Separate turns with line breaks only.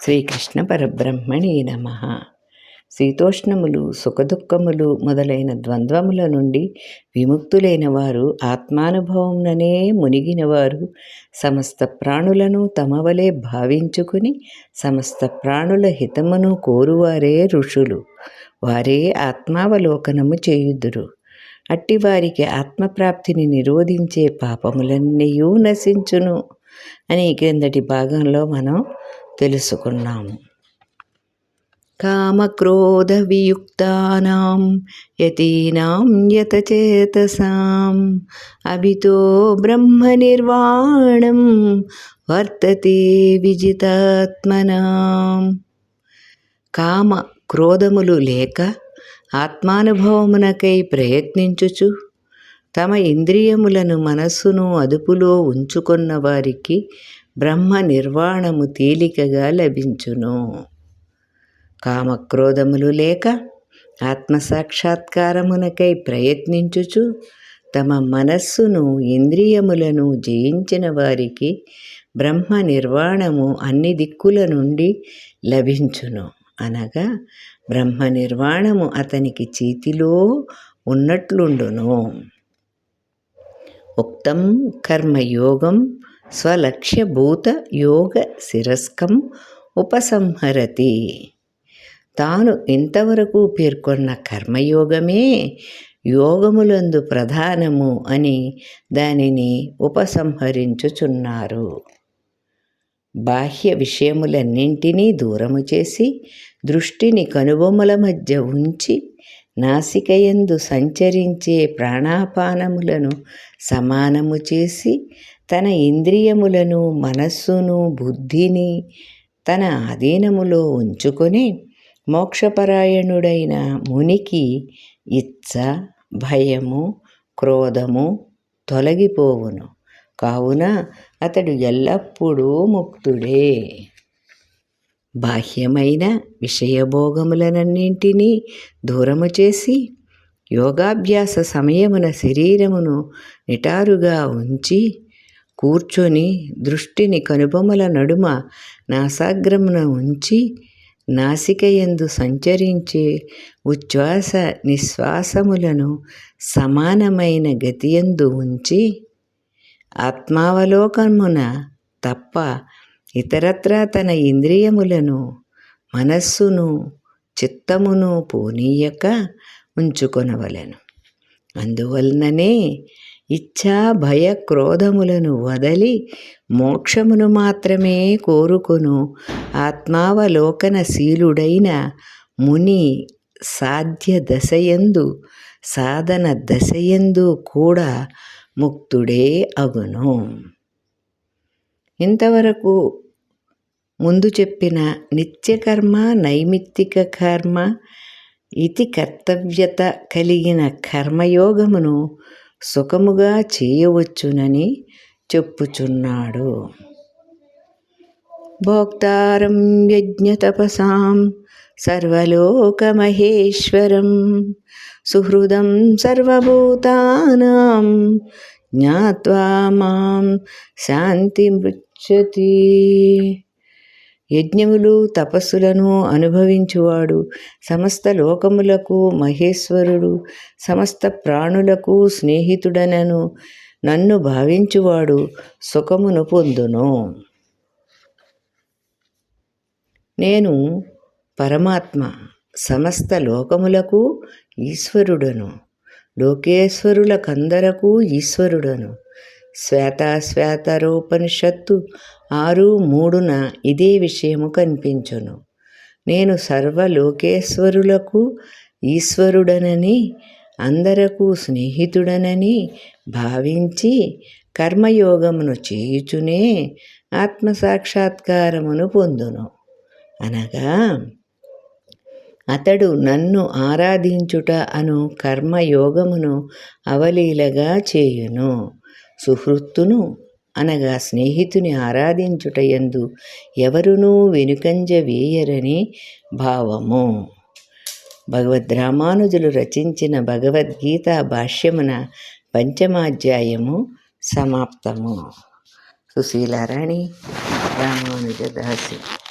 శ్రీకృష్ణ పరబ్రహ్మణి నమ. శీతోష్ణములు సుఖదుఖములు మొదలైన ద్వంద్వముల నుండి విముక్తులైన వారు ఆత్మానుభవంననే మునిగినవారు సమస్త ప్రాణులను తమ వలె భావించుకుని సమస్త ప్రాణుల హితమును కోరువారే ఋషులు. వారే ఆత్మావలోకనము చేయుదురు. అట్టివారికి ఆత్మప్రాప్తిని నిరోధించే పాపములన్నీయూ నశించును. అని క్రిందటి భాగంలో మనం తెలుసుకున్నాము. కామక్రోధ వియుక్తానాం యతీనాం యతచేతసాం అభితో బ్రహ్మ నిర్వాణం వర్తతే విజితాత్మనాం. కామ క్రోధములు లేక ఆత్మానుభవమునకై ప్రయత్నించుచు తమ ఇంద్రియములను మనస్సును అదుపులో ఉంచుకున్న వారికి బ్రహ్మ నిర్వాణము తేలికగా లభించును. కామక్రోధములు లేక ఆత్మసాక్షాత్కారమునకై ప్రయత్నించుచు తమ మనస్సును ఇంద్రియములను జయించిన వారికి బ్రహ్మ నిర్వాణము అన్ని దిక్కుల నుండి లభించును. అనగా బ్రహ్మ నిర్వాణము అతనికి చేతిలో ఉన్నట్లుండును. ఉక్తం కర్మయోగం స్వలక్ష్యభూత యోగ శిరస్కం ఉపసంహరతి. తాను ఇంతవరకు పేర్కొన్న కర్మయోగమే యోగములందు ప్రధానము అని దానిని ఉపసంహరించుచున్నారు. బాహ్య విషయములన్నింటినీ దూరము చేసి దృష్టిని కనుబొమ్మల మధ్య ఉంచి నాసికయందు సంచరించే ప్రాణాపానములను సమానము చేసి తన ఇంద్రియములను మనస్సును బుద్ధిని తన అధీనములో ఉంచుకొని మోక్షపరాయణుడైన మునికి ఇచ్చ భయము క్రోధము తొలగిపోవును. కావున అతడు ఎల్లప్పుడూ ముక్తుడే. బాహ్యమైన విషయభోగములనన్నింటినీ దూరము చేసి యోగాభ్యాస సమయమున శరీరమును నిటారుగా ఉంచి కూర్చొని దృష్టిని కనుబొమల నడుమ నాసాగ్రమున ఉంచి నాసికయందు సంచరించే ఉచ్ఛ్వాస నిశ్వాసములను సమానమైన గతియందు ఉంచి ఆత్మావలోకమున తప్ప ఇతరత్రా తన ఇంద్రియములను మనస్సును చిత్తమును పోనీయక ఉంచుకొనవలెను. అందువలననే ఇచ్ఛా భయ క్రోధములను వదలి మోక్షమును మాత్రమే కోరుకొను. ఆత్మావలోకనశీలుడైన ముని సాధ్య దశయందు సాధన దశయందు కూడా ముక్తుడే అగును. ఇంతవరకు ముందు చెప్పిన నిత్యకర్మ నైమిత్తిక కర్మ ఇతి కర్తవ్యత కలిగిన కర్మయోగమును సుఖముగా చేయవచ్చునని చెప్పుచున్నాడు. భోక్తారం యజ్ఞతపసాం సర్వలోకమహేశ్వరం సుహృదం సర్వభూతానాం జ్ఞాత్వా మాం శాంతి మృచ్చతి యజ్ఞములు తపస్సులను అనుభవించువాడు సమస్త లోకములకు మహేశ్వరుడు సమస్త ప్రాణులకు స్నేహితుడనను నన్ను భావించువాడు సుఖమును పొందును. నేను పరమాత్మ సమస్త లోకములకు ఈశ్వరుడను లోకేశ్వరులకందరకు ఈశ్వరుడను శ్వేతాశ్వేతరోపనిషత్తు ఆరు మూడున ఇదే విషయము కనిపించును. నేను సర్వలోకేశ్వరులకు ఈశ్వరుడనని అందరకు స్నేహితుడనని భావించి కర్మయోగమును చేయుచునే ఆత్మసాక్షాత్కారమును పొందును. అనగా అతడు నన్ను ఆరాధించుట అను కర్మయోగమును అవలీలగా చేయును. సుహృత్తును అనగా స్నేహితుని ఆరాధించుటయందు ఎవరునూ వెనుకంజ వేయరని భావము. భగవద్ రామానుజులు రచించిన భగవద్గీత భాష్యమున పంచమాధ్యాయము సమాప్తము. సుశీలారాణి రామానుజదాసి.